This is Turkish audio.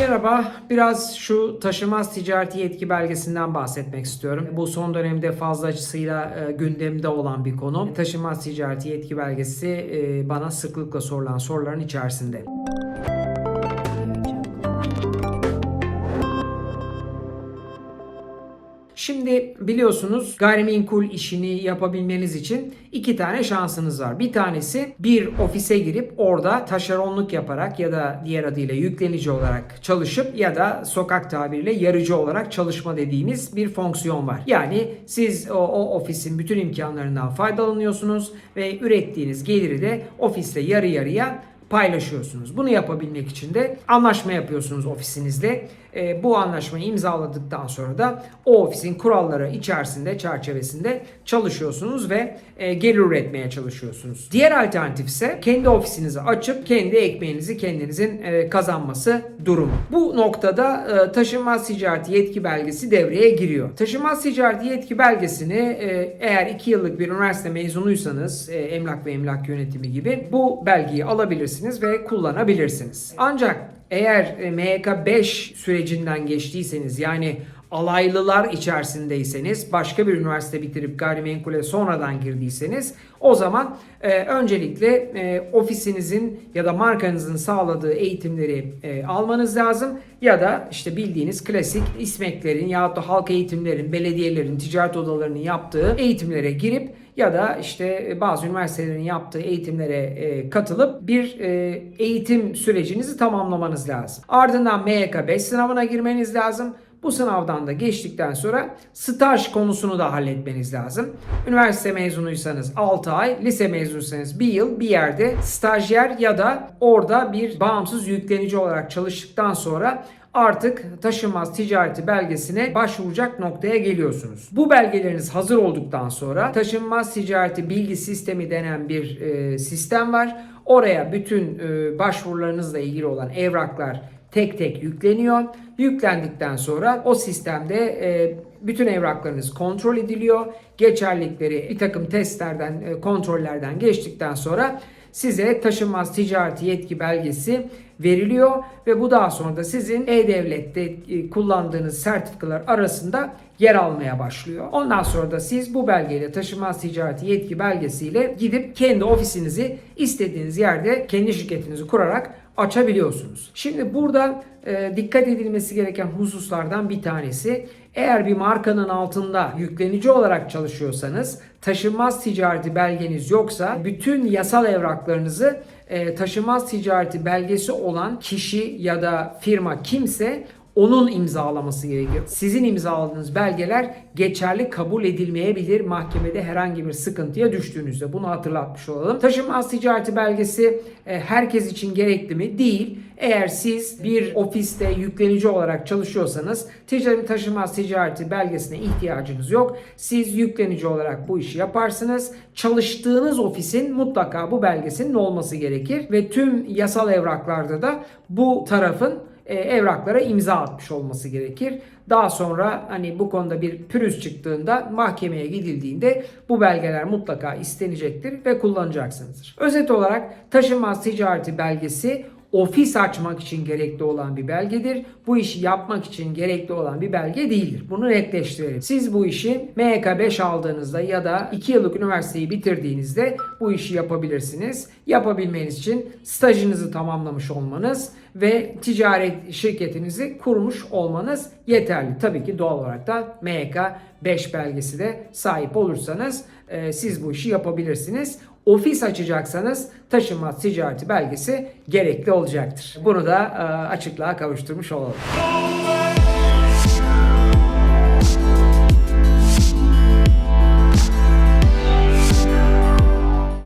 Merhaba, biraz şu taşımaz ticareti yetki belgesinden bahsetmek istiyorum. Bu son dönemde fazlasıyla e, gündemde olan bir konu. Taşımaz ticareti yetki belgesi e, bana sıklıkla sorulan soruların içerisinde. Şimdi biliyorsunuz gayrimenkul işini yapabilmeniz için iki tane şansınız var. Bir tanesi bir ofise girip orada taşeronluk yaparak ya da diğer adıyla yüklenici olarak çalışıp ya da sokak tabiriyle yarıcı olarak çalışma dediğimiz bir fonksiyon var. Yani siz o, o ofisin bütün imkanlarından faydalanıyorsunuz ve ürettiğiniz geliri de ofiste yarı yarıya paylaşıyorsunuz. Bunu yapabilmek için de anlaşma yapıyorsunuz ofisinizde. E, bu anlaşmayı imzaladıktan sonra da o ofisin kuralları içerisinde, çerçevesinde çalışıyorsunuz ve e, gelir üretmeye çalışıyorsunuz. Diğer alternatif ise kendi ofisinizi açıp kendi ekmeğinizi kendinizin e, kazanması durumu. Bu noktada e, taşınmaz ticareti yetki belgesi devreye giriyor. Taşınmaz ticareti yetki belgesini e, eğer 2 yıllık bir üniversite mezunuysanız e, emlak ve emlak yönetimi gibi bu belgeyi alabilirsiniz ve kullanabilirsiniz. Ancak eğer e, MYK 5 sürecinden geçtiyseniz yani alaylılar içerisindeyseniz, başka bir üniversite bitirip gayrimenkule sonradan girdiyseniz o zaman e, öncelikle e, ofisinizin ya da markanızın sağladığı eğitimleri e, almanız lazım. Ya da işte bildiğiniz klasik İSMEK'lerin ya da halk eğitimlerin, belediyelerin, ticaret odalarının yaptığı eğitimlere girip ya da işte bazı üniversitelerin yaptığı eğitimlere e, katılıp bir e, eğitim sürecinizi tamamlamanız lazım. Ardından MYK 5 sınavına girmeniz lazım. Bu sınavdan da geçtikten sonra staj konusunu da halletmeniz lazım. Üniversite mezunuysanız 6 ay, lise mezunuysanız 1 yıl bir yerde stajyer ya da orada bir bağımsız yüklenici olarak çalıştıktan sonra artık taşınmaz ticareti belgesine başvuracak noktaya geliyorsunuz. Bu belgeleriniz hazır olduktan sonra taşınmaz ticareti bilgi sistemi denen bir e, sistem var. Oraya bütün e, başvurularınızla ilgili olan evraklar tek tek yükleniyor. Yüklendikten sonra o sistemde e, bütün evraklarınız kontrol ediliyor. Geçerlilikleri bir takım testlerden, e, kontrollerden geçtikten sonra size taşınmaz ticareti yetki belgesi veriliyor ve bu daha sonra da sizin e-devlette e, kullandığınız sertifikalar arasında yer almaya başlıyor. Ondan sonra da siz bu belgeyle taşınmaz ticareti yetki belgesiyle gidip kendi ofisinizi istediğiniz yerde kendi şirketinizi kurarak açabiliyorsunuz. Şimdi burada e, dikkat edilmesi gereken hususlardan bir tanesi eğer bir markanın altında yüklenici olarak çalışıyorsanız taşınmaz ticareti belgeniz yoksa bütün yasal evraklarınızı e, taşınmaz ticareti belgesi olan kişi ya da firma kimse onun imzalaması gerekiyor. Sizin imzaladığınız belgeler geçerli kabul edilmeyebilir mahkemede herhangi bir sıkıntıya düştüğünüzde. Bunu hatırlatmış olalım. Taşınmaz ticareti belgesi e, herkes için gerekli mi? Değil. Eğer siz bir ofiste yüklenici olarak çalışıyorsanız ticari taşınmaz ticareti belgesine ihtiyacınız yok. Siz yüklenici olarak bu işi yaparsınız. Çalıştığınız ofisin mutlaka bu belgesinin olması gerekir ve tüm yasal evraklarda da bu tarafın evraklara imza atmış olması gerekir. Daha sonra hani bu konuda bir pürüz çıktığında mahkemeye gidildiğinde bu belgeler mutlaka istenecektir ve kullanacaksınızdır. Özet olarak taşınmaz ticareti belgesi ofis açmak için gerekli olan bir belgedir. Bu işi yapmak için gerekli olan bir belge değildir. Bunu netleştirelim. Siz bu işi MYK 5 aldığınızda ya da 2 yıllık üniversiteyi bitirdiğinizde bu işi yapabilirsiniz. Yapabilmeniz için stajınızı tamamlamış olmanız ve ticaret şirketinizi kurmuş olmanız yeterli. Tabii ki doğal olarak da MYK 5 belgesi de sahip olursanız e, siz bu işi yapabilirsiniz. Ofis açacaksanız taşınmaz ticareti belgesi gerekli olacaktır. Bunu da e, açıklığa kavuşturmuş olalım.